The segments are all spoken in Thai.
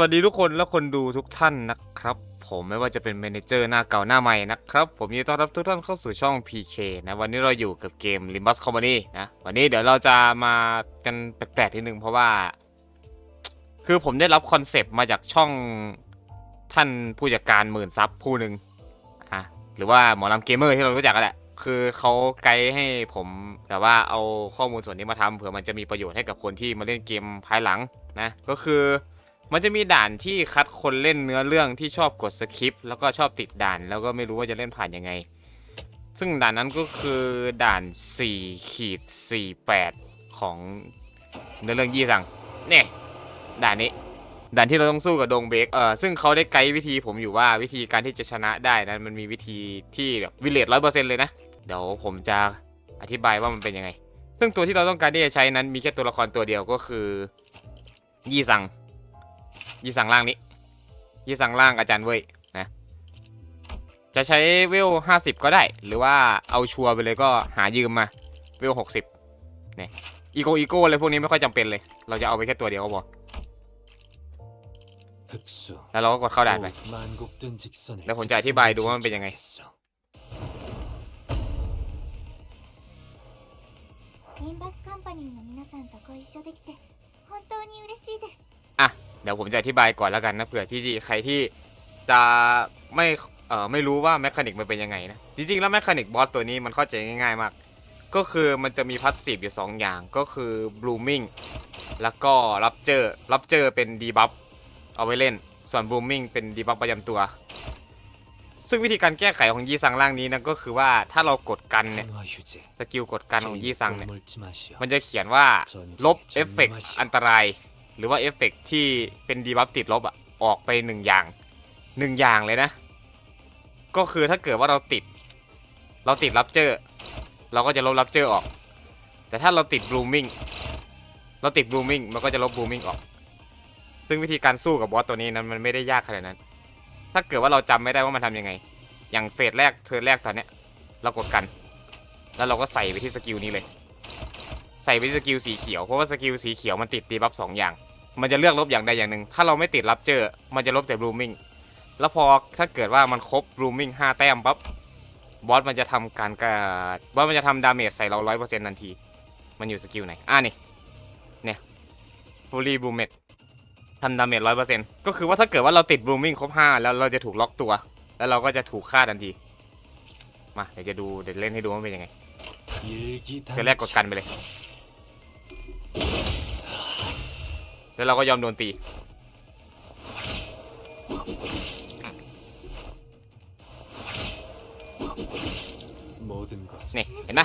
วัสดีทุกคนและคนดูทุกท่านนะครับ ผมไม่ว่าจะเป็นเมนเจอร์หน้าเก่าหน้าใหม่นะครับ ผมยินดีต้อนรับทุกท่านเข้าสู่ช่อง PK นะวันนี้เราอยู่กับเกม Limbus Company นะวันนี้เดี๋ยวเราจะมากันแปลกๆทีหนึ่งเพราะว่า คือผมได้รับคอนเซปต์มาจากช่องท่านผู้จัดการหมื่นซับผู้หนึ่งอะหรือว่าหมอลำเกมเมอร์ที่เรารู้จักกันแหละคือเขาไกด์ให้ผมแบบว่าเอาข้อมูลส่วนนี้มาทำเผื่อมันจะมีประโยชน์ให้กับคนที่มาเล่นเกมภายหลังนะก็คือ มันจะมีด่านที่คัดคนเล่นเนื้อเรื่องที่ชอบกดสคริปต์แล้วก็ชอบติดด่าน แล้วก็ไม่รู้ว่าจะเล่นผ่านยังไง ซึ่งด่านนั้นก็คือด่าน4ขีด48 ของเนื้อเรื่องยี่สังเนี่ยด่านนี้ ด่านที่เราต้องสู้กับดงเบกเออซึ่งเขาได้ไกด์วิธีผมอยู่ว่าวิธีการที่จะชนะได้นั้นมันมีวิธีที่แบบวิเลตร้อยเปอร์เซ็นต์เลยนะ เดี๋ยวผมจะอธิบายว่ามันเป็นยังไง ซึ่งตัวที่เราต้องการที่จะใช้นั้นมีแค่ตัวละครตัวเดียวก็คือยี่สัง ยี่สังล่างนี้ยี่สังล่างอาจารย์เว้ยนะจะใช้วิวห้าสิบก็ได้ หรือว่าเอาชัวร์ไปเลยก็หายืมมาวิวหกสิบเนี่ยอีโกอีโก้อะไรพวกนี้ไม่ค่อยจำเป็นเลย เราจะเอาไปแค่ตัวเดียวก็พอแล้วเราก็กดเข้าด่านไปแล้วผมจะอธิบายดูว่ามันเป็นยังไงインバスカンパニーの皆さんとご一緒できて本当に嬉しいです อะเดี๋ยวผมจะอธิบายก่อนแล้วกันนะเผื่อที่ใครที่จะไม่เอ่อไม่รู้ว่าแมคานิกมันเป็นยังไงนะจริงๆแล้วแมคานิกบอสตัวนี้มันเข้าใจง่ายๆมาก ก็คือมันจะมีพัสซีฟอยู่ 2 อย่างก็คือบลูมิงแล้วก็รับเจอรับเจอเป็นดีบัฟเอาไว้เล่น ส่วนบลูมิงเป็นดีบัฟประจำตัว ซึ่งวิธีการแก้ไขของยีซังร่างนี้นะก็คือว่าถ้าเรากดกันเนี่ยสกิลกดกันของยีซังเนี่ยมันจะเขียนว่าลบเอฟเฟกอันตราย หรือว่าเอฟเฟกต์ที่เป็นดีบัฟติดลบอะออกไปหนึ่งอย่างหนึ่งอย่างเลยนะ ก็คือถ้าเกิดว่าเราติด เราติดรับเจอร์เราก็จะลบรับเจอร์ออก แต่ถ้าเราติดบลูมิงเราติดบลูมิงมันก็จะลบบลูมิงออก ซึ่งวิธีการสู้กับบอสตัวนี้นั้นมันไม่ได้ยากขนาดนั้น ถ้าเกิดว่าเราจำไม่ได้ว่ามันทำยังไง อย่างเฟสแรกเธอแรกตอนเนี้ยเรากดกัน แล้วเราก็ใส่ไปที่สกิลนี้เลย ใส่ไปที่สกิลสีเขียวเพราะว่าสกิลสีเขียวมันติดดีบัฟสองอย่าง มันจะเลือกลบอย่างใดอย่างหนึ่ง ถ้าเราไม่ติดรับเจอ มันจะลบแต่บลูมิงแล้วพอถ้าเกิดว่ามันครบบลูมิงห้าแต้มปั๊บบอสมันจะทำการกระบอสมันจะทำดาเมจใส่เราร้อยเปอร์เซ็นต์ทันที มันอยู่สกิลไหน อ่านี่ เนี่ยฟูลีบูเมดทำดาเมจร้อยเปอร์เซ็นต์ก็คือว่าถ้าเกิดว่าเราติดบลูมิงครบห้าแล้วเราจะถูกล็อกตัว แล้วเราก็จะถูกฆ่าทันที มาเดี๋ยวจะดูเดี๋ยวเล่นให้ดูว่าเป็นยังไงเดี๋ยวแรกกดกันไปเลย แล้วเราก็ยอมโดนตี นี่ เห็นไหม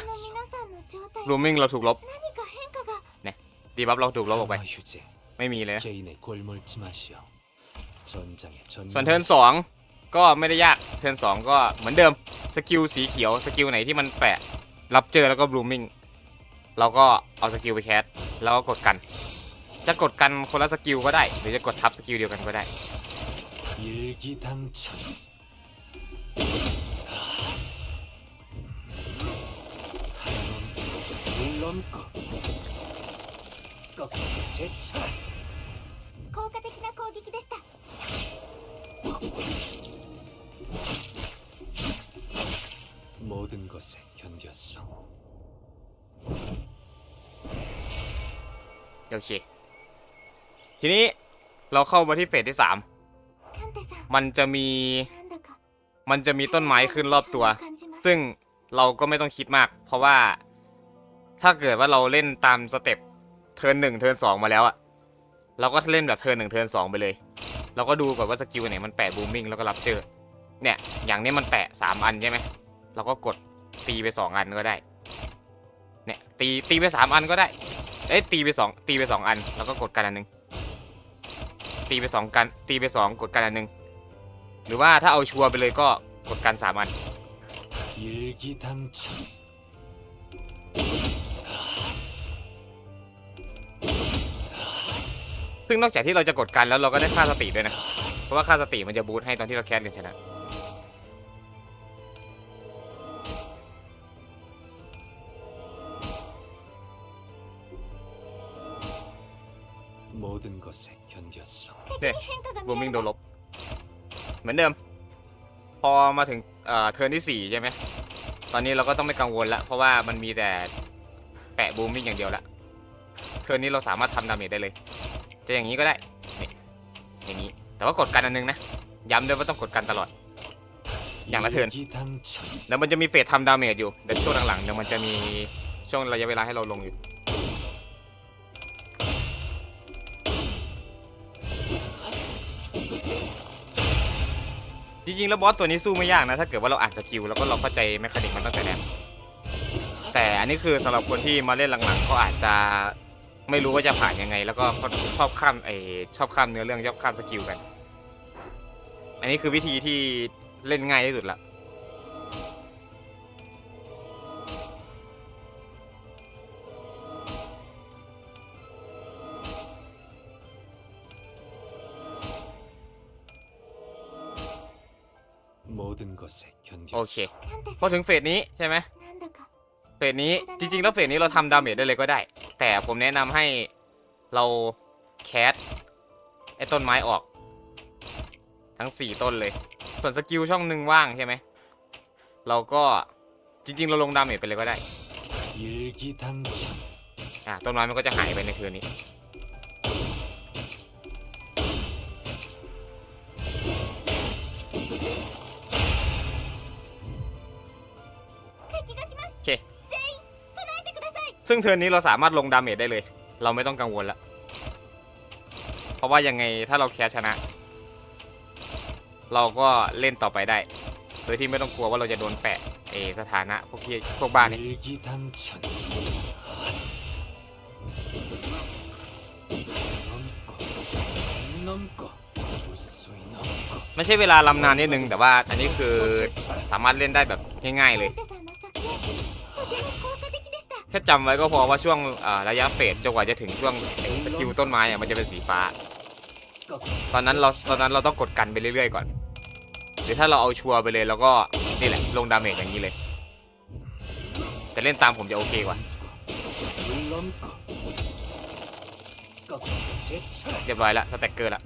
บลูมิ่งเราถูกลบนี่ดีบัฟเราถูกลบออกไป ไม่มีเลยส่วนเทิร์นสองก็ไม่ได้ยาก เทิร์นสองก็เหมือนเดิม สกิลสีเขียว สกิลไหนที่มันแปะ รับเจอแล้วก็บลูมิ่ง เราก็เอาสกิลไปแคสแล้วก็กดกัน จะกดกันคนละสกิลก็ได้ หรือจะกดทับสกิลเดียวกันก็ได้ 일기당천 하얀 원 물론고 꺾고 제철 効果的な攻撃でした 모든 것에 견뎠어 โอเค ทีนี้เราเข้ามาที่เฟสที่สามมันจะมี มันจะมีต้นไม้ขึ้นรอบตัว ซึ่งเราก็ไม่ต้องคิดมาก เพราะว่าถ้าเกิดว่าเราเล่นตามสเต็ปเทิร์นหนึ่งเทิร์นสองมาแล้วอะเราก็เล่นแบบเทิร์นหนึ่งเทิร์นสองไปเลย เราก็ดูก่อนว่าสกิลไหนมันแปะบูมิงแล้วก็รับเจอ เนี่ย อย่างนี้มันแปะสามอันใช่ไหมเราก็กดตีไปสองอันก็ได้ เนี่ยตีตีไปสามอันก็ได้ เอ้ยตีไปสองตีไปสองอัน แล้วก็กดกันอันนึ่ง ตีไปสองกันตีไปสองกดกันอันหนึ่งหรือว่าถ้าเอาชัวร์ไปเลยก็กดกันสามอันซึ่งนอกจากที่เราจะกดกันแล้วเราก็ได้ค่าสติด้วยนะ เพราะว่าค่าสติมันจะบูทให้ตอนที่เราแคสกันชนะ 모든 것에 견뎠 어. เนี่ยบูมิงโดนลบ เหมือนเดิม พอมาถึงเอ่อเทิร์นที่ 4 ใช่ไหม ตอนนี้เราก็ต้องไม่กังวลละ เพราะว่ามันมีแต่แปะบูมมิงอย่างเดียวละเทิร์นนี้เราสามารถทำดาเมจได้เลย จะอย่างนี้ก็ได้ นี่ อย่างนี้ แต่ว่ากดกันอันนึงนะ ย้ำด้วยว่าต้องกดกันตลอด อย่างละเทิร์น.แล้วมันจะมีเฟสทำดาเมจอยู่ เดี๋ยวช่วงหลังๆเดี๋ยวมันจะมีช่วงระยะเวลาให้เราลงอยู่ จริงๆ แล้วบอสตัวนี้สู้ไม่ยากนะ ถ้าเกิดว่าเราอ่านสกิลแล้วก็เราเข้าใจแมคานิกมันตั้งแต่แรกแต่อันนี้คือสำหรับคนที่มาเล่นหลังๆก็อาจจะไม่รู้ว่าจะผ่านยังไง แล้วก็ชอบข้ามไอชอบข้ามเนื้อเรื่องชอบข้ามสกิลกัน อันนี้คือวิธีที่เล่นง่ายที่สุดละ โอเค พอถึงเฟสนี้ใช่ไหมเฟสนี้จริงๆ แล้วเฟสนี้เราทำดาเมจได้เลยก็ได้ แต่ผมแนะนำให้เราแคสไอ้ต้นไม้ออก ทั้ง 4 ต้นเลย ส่วนสกิลช่องหนึ่งว่างใช่ไหม เราก็จริง ๆ เราลงดาเมจไปเลยก็ได้อะต้นไม้มันก็จะหายไปในคืนนี้ ซึ่งเทิร์นนี้เราสามารถลงดาเมจได้เลย เราไม่ต้องกังวลละเพราะว่ายังไงถ้าเราแคชชนะ เราก็เล่นต่อไปได้ โดยที่ไม่ต้องกลัวว่าเราจะโดนแปะเอสถานะพวกพี่พวกบ้านนี่ไม่ใช่เวลาลำนานนิดนึง แต่ว่าอันนี้คือสามารถเล่นได้แบบง่ายๆเลย แค่จำไว้ก็พอว่าช่วงอ่ระยะเฟสจนกว่าจะถึงช่วงสกิลต้นไม้อะมันจะเป็นสีฟ้า ตอนนั้นเราตอนนั้นเราต้องกดกันไปเรื่อยๆก่อน หรือถ้าเราเอาชัวร์ไปเลยแล้วก็นี่แหละลงดาเมจอย่างนี้เลย แต่เล่นตามผมจะโอเคกว่า เรียบร้อยแล้วสแต็กเกอร์ละ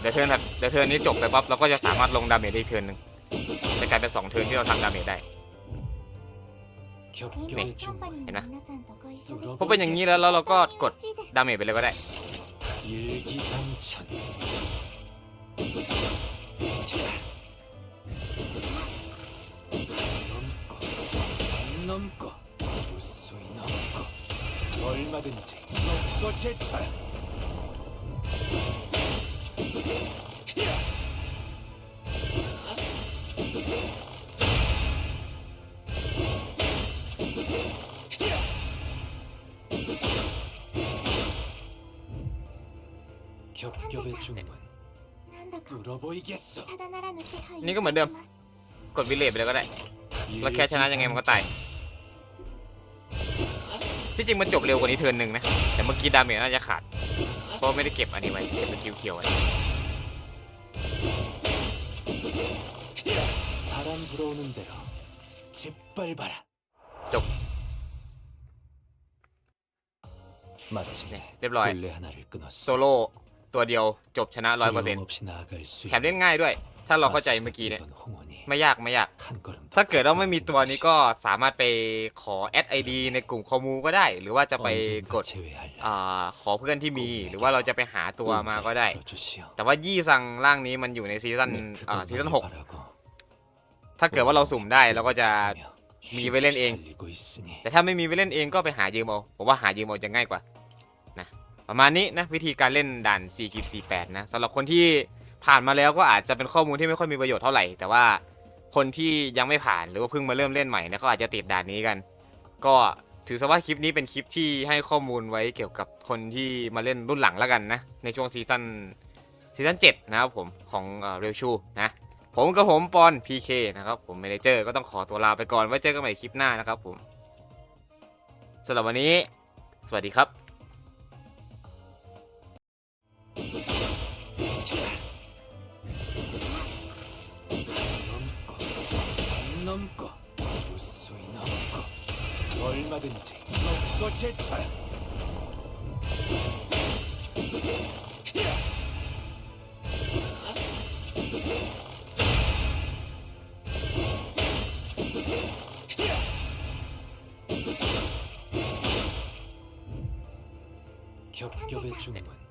เดี๋ยวเทิร์นเดี๋ยวเทิร์นนี้จบไปปั๊บเราก็จะสามารถลงดาเมจได้เทิร์นหนึ่ง กลายเป็นสองเทิร์นที่เราทำดาเมจได้ 겹겹의 ペインバスカン 중원 パニー เห็นไหม の皆さんとご一緒できて พอเป็นอย่างนี้แล้วแล้วเราก็กด 本当に嬉しいです ดาเมจไปเลยก็ได้ 일기단천 넘고 넘고 무수히 넘고 얼마든지 넘고 제쳐라 겹겹의 중문 なんだか 뚫어보이겠어 ただならぬ気配をนี่ก็เหมือนเดิม 感じます กดวิเลจไปเลยก็ได้ เราแค่ชนะยังไงมันก็ตาย ที่จริงมันจบเร็วกว่านี้เทิร์นหนึ่งนะ แต่เมื่อกี้ดาเมจน่าจะขาด เพราะไม่ได้เก็บอันนี้ไว้ เก็บเป็นคิวเขียวไว้ 바람 불어오는 대로 짓밟아라 쪽. 마침내 네, 랩로이. 굴레 하나를 โซ 끊었어 โล่ ตัวเดียวจบชนะร้อยเปอร์เซ็นต์แถมเล่นง่ายด้วย ถ้าเราเข้าใจเมื่อกี้เนี่ยไม่ยากไม่ยาก ถ้าเกิดเราไม่มีตัวนี้ก็สามารถไปขอแอดไอดีในกลุ่มคอมูก็ได้ หรือว่าจะไปกดอขอเพื่อนที่มี หรือว่าเราจะไปหาตัวมาก็ได้ แต่ว่ายี่สังร่างนี้มันอยู่ในซีซั่นซีซั่นหกถ้าเกิดว่าเราสุ่มได้เราก็จะมีไปเล่นเอง แต่ถ้าไม่มีไปเล่นเองก็ไปหายืมเอาผมว่าหายืมเอาจะง่ายกว่า ประมาณนี้นะวิธีการเล่นด่าน4ขีด48นะสำหรับคนที่ผ่านมาแล้วก็อาจจะเป็นข้อมูลที่ไม่ค่อยมีประโยชน์เท่าไหร่ แต่ว่าคนที่ยังไม่ผ่านหรือว่าเพิ่งมาเริ่มเล่นใหม่เนี่ยเขาอาจจะติดด่านนี้กัน ก็ถือซะว่าคลิปนี้เป็นคลิปที่ให้ข้อมูลไว้เกี่ยวกับคนที่มาเล่นรุ่นหลังแล้วกันนะ ในช่วงซีซั่นซีซั่น7นะครับผมของเรลชูนะผมกับผมปอน PK นะครับผมเมเนเจอร์ก็ต้องขอตัวลาไปก่อนไว้เจอกันใหม่คลิปหน้านะครับผมสำหรับวันนี้ สวัสดีครับ 얼마든지 너 제철. 겹겹의 주문.